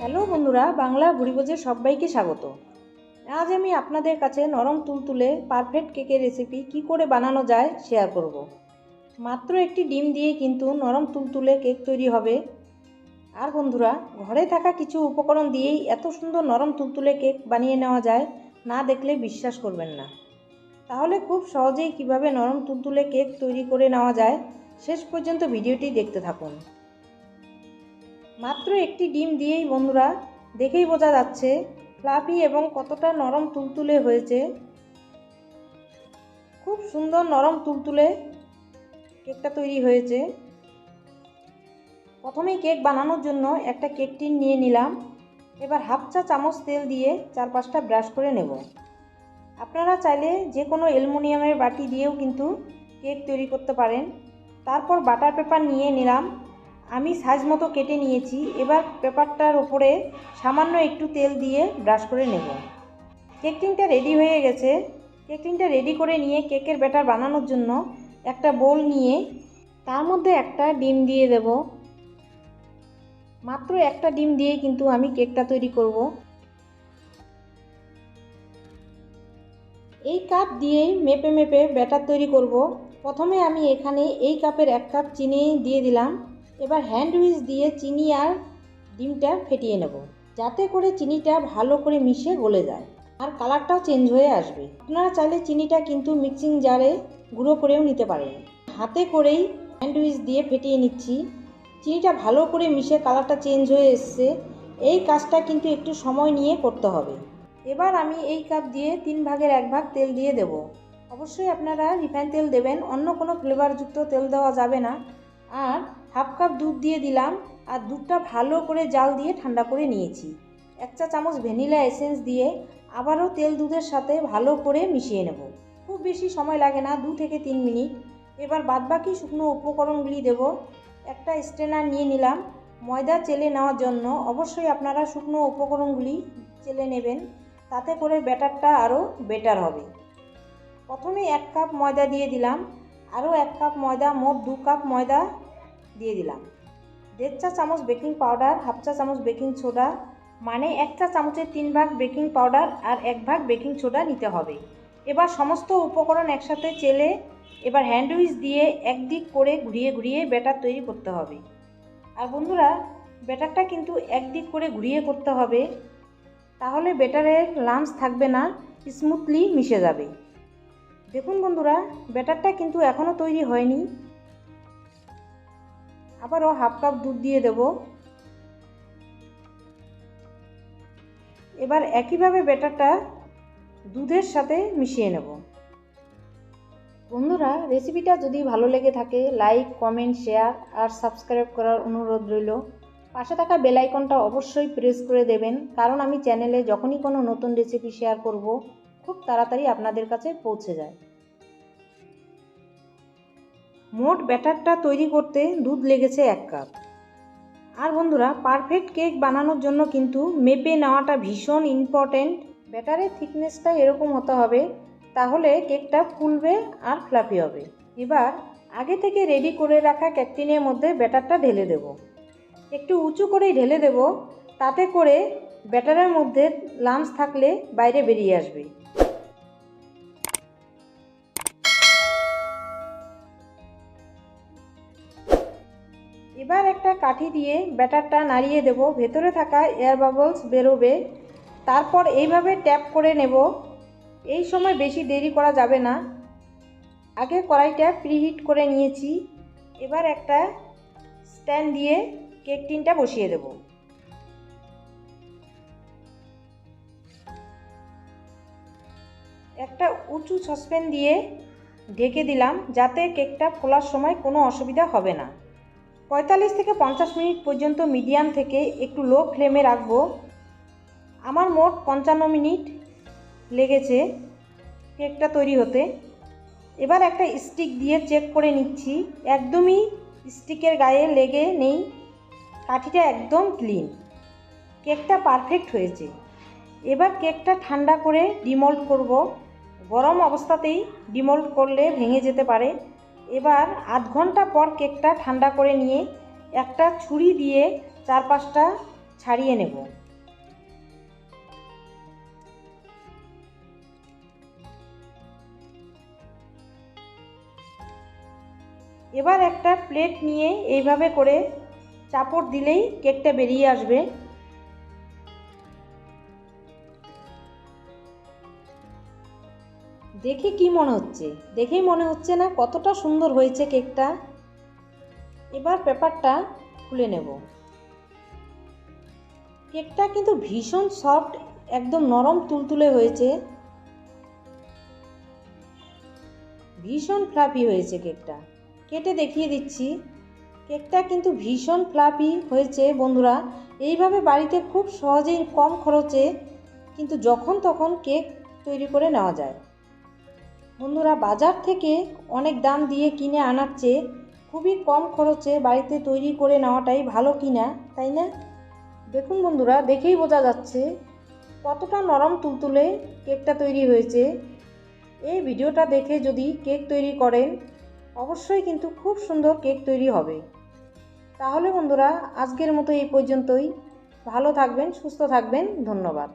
Hello বন্ধুরা, বাংলা ভুড়িভোজের সবাইকে স্বাগত। আজ আমি আপনাদের কাছে নরম তুলতুলে পারফেক্ট কেকের রেসিপি কি করে বানানো যায় শেয়ার করব। মাত্র একটি ডিম দিয়ে কিন্তু নরম তুলতুলে কেক তৈরি হবে। আর বন্ধুরা, ঘরে থাকা কিছু উপকরণ দিয়েই এত সুন্দর নরম তুলতুলে কেক বানিয়ে নেওয়া যায়, না দেখলে বিশ্বাস করবেন না। তাহলে খুব সহজেই কীভাবে নরম তুলতুলে কেক তৈরি করে নেওয়া যায়, শেষ পর্যন্ত ভিডিওটি দেখতে থাকুন। মাত্র একটি ডিম দিয়েই বন্ধুরা দেখেই বোঝা যাচ্ছে ফ্লাফি এবং কতটা নরম তুলতুলে হয়েছে। খুব সুন্দর নরম তুলতুলে কেকটা তৈরি হয়েছে। প্রথমেই কেক বানানোর জন্য একটা কেক টিন নিয়ে নিলাম। এবার হাফ চা চামচ তেল দিয়ে চার পাঁচটা ব্রাশ করে নেব। আপনারা চাইলে যে কোনো অ্যালুমিনিয়ামের বাটি দিয়েও কিন্তু কেক তৈরি করতে পারেন। তারপর বাটার পেপার নিয়ে নিলাম। আমি সাইজ মতো কেটে নিয়েছি, এবার পেপারটার ওপরে সামান্য একটু তেল দিয়ে ব্রাশ করে নেব। কেক টিনটা রেডি হয়ে গেছে। কেক টিনটা রেডি করে নিয়ে কেকের ব্যাটার বানানোর জন্য একটা বোল নিয়ে তার মধ্যে একটা ডিম দিয়ে দেব। মাত্র একটা ডিম দিয়ে কিন্তু আমি কেকটা তৈরি করব। এই কাপ দিয়েই মেপে মেপে ব্যাটার তৈরি করব। প্রথমে আমি এখানে এই কাপের এক কাপ চিনি দিয়ে দিলাম। এবার হ্যান্ড উইচ দিয়ে চিনি আর ডিমটা ফেটিয়ে নেব। যাতে করে চিনিটা ভালো করে মিশে গলে যায়। আর কালারটাও চেঞ্জ হয়ে আসবে। আপনারা চাইলে চিনিটা কিন্তু মিক্সিং জারে গুঁড়ো করেও নিতে পারেন। হাতে করেই হ্যান্ড উইচ দিয়ে ফেটিয়ে নিচ্ছি। চিনিটা ভালো করে মিশে কালারটা চেঞ্জ হয়ে এসছে। এই কাজটা কিন্তু একটু সময় নিয়ে করতে হবে। এবার আমি এই কাপ দিয়ে তিন ভাগের এক ভাগ তেল দিয়ে দেব। অবশ্যই আপনারা রিফাইন তেল দেবেন, অন্য কোনো ফ্লেভারযুক্ত তেল দেওয়া যাবে না। আর হাফ কাপ দুধ দিয়ে দিলাম আর দুধটা ভালো করে জাল দিয়ে ঠান্ডা করে নিয়েছি। এক চা চামচ ভ্যানিলা এসেন্স দিয়ে আবারও তেল দুধের সাথে ভালো করে মিশিয়ে নেব। খুব বেশি সময় লাগে না, দু থেকে তিন মিনিট। এবার বাদবাকি শুকনো উপকরণগুলি দেব। একটা স্ট্রেনার নিয়ে নিলাম। ময়দা চেলে নেওয়ার জন্য অবশ্যই আপনারা শুকনো উপকরণগুলি চেলে নেবেন। তাতে করে ব্যাটারটা আরও বেটার হবে। প্রথমে এক কাপ ময়দা দিয়ে দিলাম। আরও এক কাপ ময়দা, মোট দু কাপ ময়দা দিয়ে দিলাম। দেড় চা চামচ বেকিং পাউডার, হাফ চা চামচ বেকিং সোডা মানে এক চা চামচের তিন ভাগ বেকিং পাউডার আর এক ভাগ বেকিং সোডা নিতে হবে। এবার সমস্ত উপকরণ একসাথে চেলে এবার হ্যান্ডউইচ দিয়ে একদিক করে ঘুরিয়ে ঘুরিয়ে ব্যাটার তৈরি করতে হবে। আর বন্ধুরা, ব্যাটারটা কিন্তু একদিক করে ঘুরিয়ে করতে হবে, তাহলে ব্যাটারের লামস থাকবে না স্মুথলি মিশে যাবে। দেখুন বন্ধুরা, ব্যাটারটা কিন্তু এখনও তৈরি হয়নি। আবারও হাফ কাপ দুধ দিয়ে দেব। এবার একইভাবে ব্যাটারটা দুধের সাথে মিশিয়ে নেব। বন্ধুরা রেসিপিটা যদি ভালো লেগে থাকে লাইক কমেন্ট শেয়ার আর সাবস্ক্রাইব করার অনুরোধ রইল। পাশে থাকা বেলাইকনটা অবশ্যই প্রেস করে দেবেন, কারণ আমি চ্যানেলে যখনই কোনো নতুন রেসিপি শেয়ার করব, খুব তাড়াতাড়ি আপনাদের কাছে পৌঁছে যায়। মোট ব্যাটারটা তৈরি করতে দুধ লেগেছে এক কাপ। আর বন্ধুরা পারফেক্ট কেক বানানোর জন্য কিন্তু মেপে নেওয়াটা ভীষণ ইম্পর্ট্যান্ট ব্যাটারের থিকনেসটা এরকম হতে হবে, তাহলে কেকটা ফুলবে আর ফ্লাফি হবে। এবার আগে থেকে রেডি করে রাখা ক্যাকটিনের মধ্যে ব্যাটারটা ঢেলে দেব। একটু উঁচু করেই ঢেলে দেব, তাতে করে ব্যাটারের মধ্যে লামস থাকলে বাইরে বেরিয়ে আসবে। এবার একটা কাঠি দিয়ে ব্যাটারটা নাড়িয়ে দেব। ভেতরে থাকা এয়ার বাবলস বেরোবে। তারপর এইভাবে ট্যাপ করে নেব। এই সময় বেশি দেরি করা যাবে না। আগে কড়াইটা প্রিহিট করে নিয়েছি। এবার একটা স্ট্যান্ড দিয়ে কেক টিনটা বসিয়ে দেব। একটা উঁচু সসপ্যান দিয়ে ঢেকে দিলাম। যাতে কেকটা ফোলার সময় কোনো অসুবিধা হবে না। পঁয়তাল্লিশ থেকে পঞ্চাশ মিনিট পর্যন্ত মিডিয়াম থেকে একটু লো ফ্লেমে রাখব। আমার মোট পঞ্চান্ন মিনিট লেগেছে কেকটা তৈরি হতে। এবার একটা স্টিক দিয়ে চেক করে নিচ্ছি। একদমই স্টিকের গায়ে লেগে নেই। কাঠিটা একদম ক্লিন। কেকটা পারফেক্ট হয়েছে। এবার কেকটা ঠান্ডা করে ডিমোল্ড করব। গরম অবস্থাতেই ডিমোল্ড করলে ভেঙে যেতে পারে। এবার আধ ঘণ্টা পর কেকটা ঠান্ডা করে নিয়ে একটা ছুরি দিয়ে চার পাঁচটা ছাড়িয়ে নেব। এবার একটা প্লেট নিয়ে এইভাবে করে চাপড় দিলেই কেকটা বেরিয়ে আসবে। দেখে কি মনে হচ্ছে? দেখেই মনে হচ্ছে না কতটা সুন্দর হয়েছে কেকটা। এবার পেপারটা খুলে নেব। কেকটা কিন্তু ভীষণ সফট, একদম নরম তুলতুলে হয়েছে। ভীষণ ফ্লাফি হয়েছে কেকটা। কেটে দেখিয়ে দিচ্ছি। কেকটা কিন্তু ভীষণ ফ্লাফি হয়েছে বন্ধুরা। এইভাবে বাড়িতে খুব সহজেই কম খরচে কিন্তু যখন তখন কেক তৈরি করে নেওয়া যায়। বন্ধুরা বাজার থেকে অনেক দাম দিয়ে কিনে আনার চেয়ে খুবই কম খরচে বাড়িতে তৈরি করে নেওয়াটাই ভালো কিনা, তাই না? দেখুন বন্ধুরা, দেখেই বোঝা যাচ্ছে কতটা নরম তুলতুলে কেকটা তৈরি হয়েছে। এই ভিডিওটা দেখে যদি কেক তৈরি করেন, অবশ্যই কিন্তু খুব সুন্দর কেক তৈরি হবে। তাহলে বন্ধুরা, আজকের মতো এই পর্যন্তই। ভালো থাকবেন, সুস্থ থাকবেন, ধন্যবাদ।